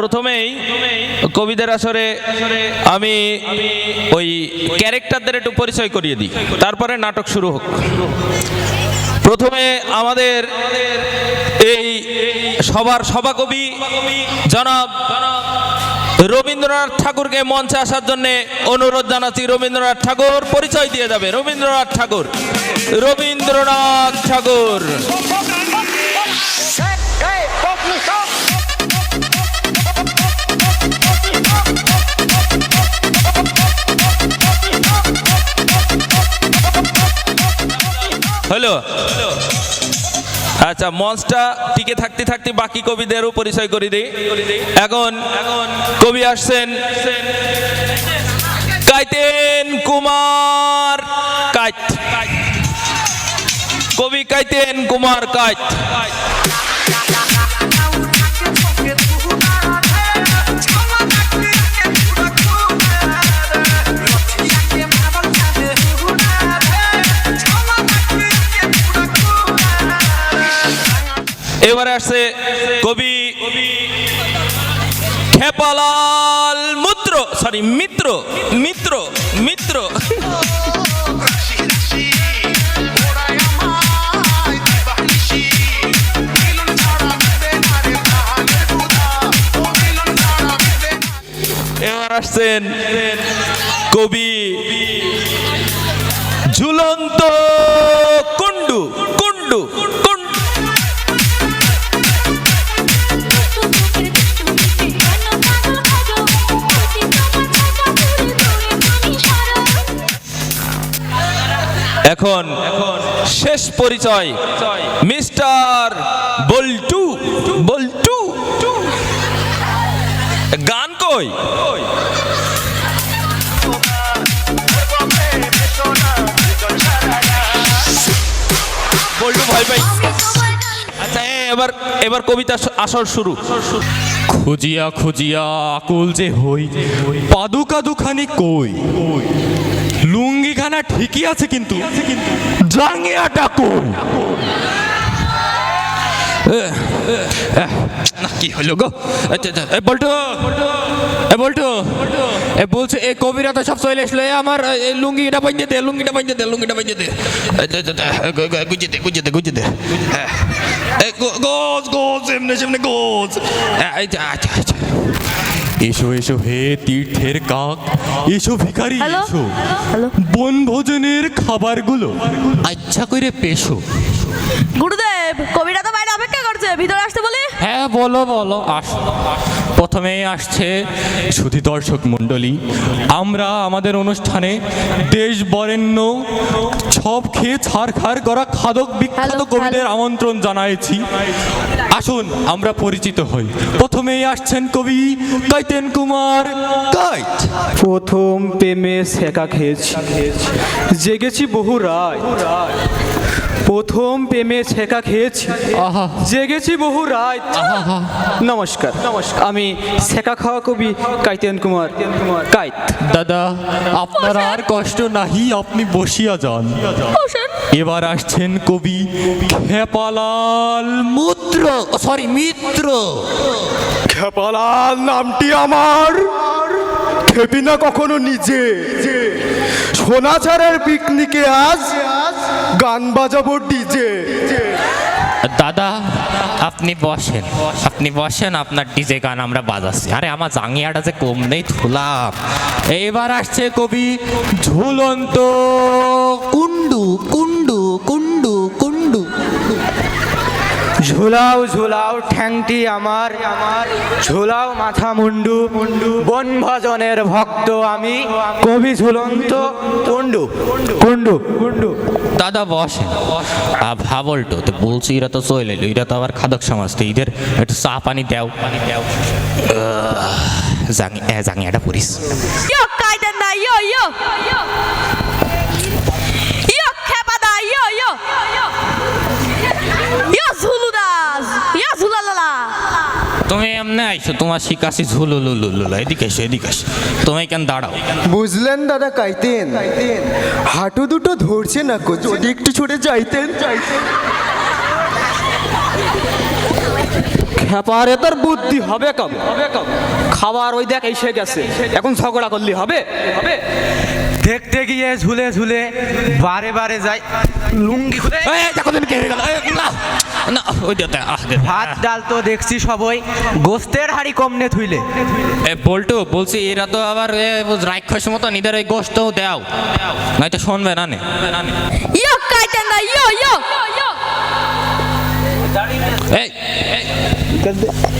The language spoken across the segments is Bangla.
প্রথমেই কবিদের আসরে আমি ওই ক্যারেক্টারদের একটু পরিচয় করিয়ে দিই। তারপরে নাটক শুরু হোক। প্রথমে আমাদের এই সবার সভাকবি জনাব রবীন্দ্রনাথ ঠাকুরকে মঞ্চে আসার জন্য অনুরোধ জানাচ্ছি। রবীন্দ্রনাথ ঠাকুর, পরিচয় দিয়ে যাবে। রবীন্দ্রনাথ ঠাকুর রবীন্দ্রনাথ ঠাকুর। হলো? আচ্ছা মঞ্চটা টিকে থাকতে থাকতে বাকি কবিদেরও পরিচয় করে দিই। এখন এখন কবি আসছেন কাইতেন কুমার কাইত। কবি কাইতেন কুমার কাইত। এবারে আসছে কবি খেপালাল মুত্র সরি মিত্র মিত্র মিত্র। এবার আসছেন কবি ঝুলন্ত এখন শেষ পরিচয়, মিস্টার বল্টু বল্টু। গান কই? বল্টু ভাই ভাই আচ্ছা এবার এবার কবিতা আসর শুরু। খুঁজিয়া খুঁজিয়া আকুল যে হই, পাদুকা দুখানি কই? লুঙ্গিখানা ঠিকই আছে কিন্তু। জাঙ্গিয়াটা কই না কি হলো গো? আচ্ছা, এ বল্টু এ বলছে এ কবিরা তো সব চলে আসলো আমার এই লুঙ্গিটা বাঁধে দে লুঙ্গিটা বাঁধে দে লুঙ্গিটা বাঁধে দে। গুজে দে গুজে দে গুজে দে। হ্যাঁ। গো- গোজ গোজ এমনি সেমনি গোজ। আচ্ছা আচ্ছা আচ্ছা। এসো এসো হে তীর্থের কাক। এসো ভিখারি এসো এসো। ভোজনের বনভোজনের খাবারগুলো। আচ্ছা করে পেশো। গুরুদেব কবিরা তো বাইরে অপেক্ষা করছে ভিতরে আসতে বলে? হ্যাঁ বলো বলো আস। প্রথমেই আসছে সুধী দর্শক মণ্ডলী। আমরা আমাদের অনুষ্ঠানে দেশ বরেণ্য সব খেয়ে ছাড় খাড় করা খাদক বিখ্যাত কবিদের আমন্ত্রণ জানাইছি। আসুন আমরা পরিচিত হই। প্রথমেই আসছেন কবি কাইতেন কুমার। কাইত প্রথম প্রেমে শেখা খেয়েছি। জেগেছি বহু রায়। প্রথম প্রেমে শেখা খেয়েছি। আহা। জেগেছি বহু রায় আহা নমস্কার। আমি শেখা খাওয়া কবি কাইতেন কুমার। কাইত। দাদা আপনার আর কষ্ট নাহি আপনি বসিয়া যান। এবার আসছেন কবি খেপালাল মুত্র। সরি মিত্র। খেপালাল নামটি আমার। খেপি না কখনো নিজে। সোনাঝারের পিকনিকে আজ গান বাজাবো ডিজে। দাদা আপনি বসেন। আপনি বসেন আপনার ডিজে গান আমরা বাজাচ্ছি। আরে আমার জাঙ্গিয়াটা যে কম নেই ধুলাম। এবার আসছে কবি ঝুলন্ত। কুন্ডু কুন্ডু কুন্ডু কুন্ডু ঝুলাও ঝুলাও ঠ্যাংটি আমার। আমার ঝুলাও মাথা মুন্ডু। মুন্ডু বনভজনের ভক্ত আমি। কবি ঝুলন্ত কুন্ডু কুন্ডু কুন্ডু দাদা বসেন ভাবলটো তো বলছি এরা তো চলে এলো এরা তো আবার খাদক সমাজ তো এদের একটু চা পানি দেও। পানি দেও জাঙ্গি এ, জাঙ্গিয়াটা পরিস ইয়ো কাইদেন না ইয়ো ইয়ো। তুমি এমনি আইসো তোমার শিকাশি ঝুলু লুলু লুলু এদিকে এসো এদিকে এসো। তুমি কেন দাঁড়াও? বুঝলেন দাদা কাইতেন? হাঁটু দুটো ধরছে না কো যদি একটু ছুটে যাইতেন। খেপারে তোর বুদ্ধি হবে কবে হবে কবে খাবার ওই দেখ এসে গেছে। এখন ঝগড়া করলি হবে? হবে দেখতে গিয়ে ঝুলে ঝুলে বারে বারে যাই লুঙ্গি খুলে এই দেখো তুমি কে হয়ে গেল। এই, না না ওই দে ভাত ডাল তো দেখছি সবই। গোস্তের হাড়ি কমনে থুইলে এ বল্টু বলছি এরা তো আবার রাক্ষস মতো নিদের ওই গোষ্ঠও দাও। নয়তো শুনবে না নে। ইয়ো কাইতেন দা ইয়ো ইয়ো। এই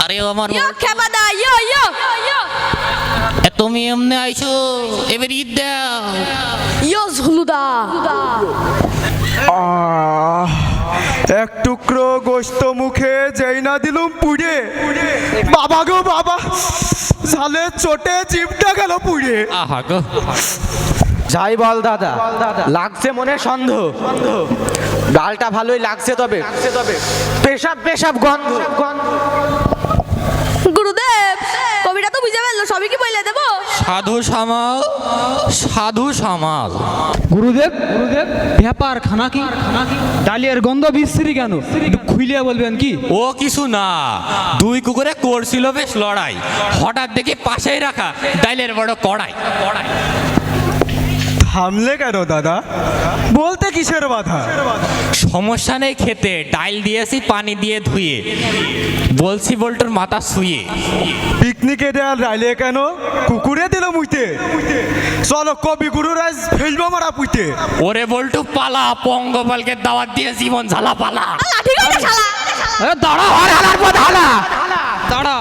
আরে ও আমার ইয়ো খেপা দা ইয়ো ইয়ো। এ, তুমি এমনি আইছো এবার ঈদ দাও। ইয়ো ঝুলুদা। আহ, এক টুকরো গোস্ত মুখে যেই না দিলুম পুড়ে। বাবা গো বাবা ঝালে চোটে চিপটা গেল পুড়ে। আহা গো। যাই বল দাদা লাগছে মনে সন্দেহ। ডালটা ভালোই লাগছে তবে। পেশাব পেশাব গন্ধ। গুরুদেব কবিটা তো বুঝে ফেলল সবই কি বলে দেবো? সাধু সামাল সাধু সমাজ। গুরুদেব গুরুদেব। ব্যাপার খানা কি? ডালিয়ার গন্ধ বিশ্রী কেন? একটু খুইলিয়া বলবেন কি? ও কিছু না। দুই কুকুরে করছিল বেশ লড়াই। হঠাৎ দেখি পাশেই রাখা ডালিয়ার বড় কড়াই কড়াই। থামলে কেন দাদা? বলতে কিসের বাধা? সমস্যা নেই খেতে ডাইল দিয়েছি পানি দিয়ে ধুয়ে। বলছি বল্টুর মাথা শুয়ে। পিকনিকে দেয়াল রাইলে কেন? কুকুরে দিল মুইতে। চলো কবি গুরু রাজ ফেলব মারা পুইতে। ওরে বল্টু পালা পঙ্গপালকে দাওয়াত দিয়ে জীবন ঝালা পালা। দাঁড়া দাঁড়া।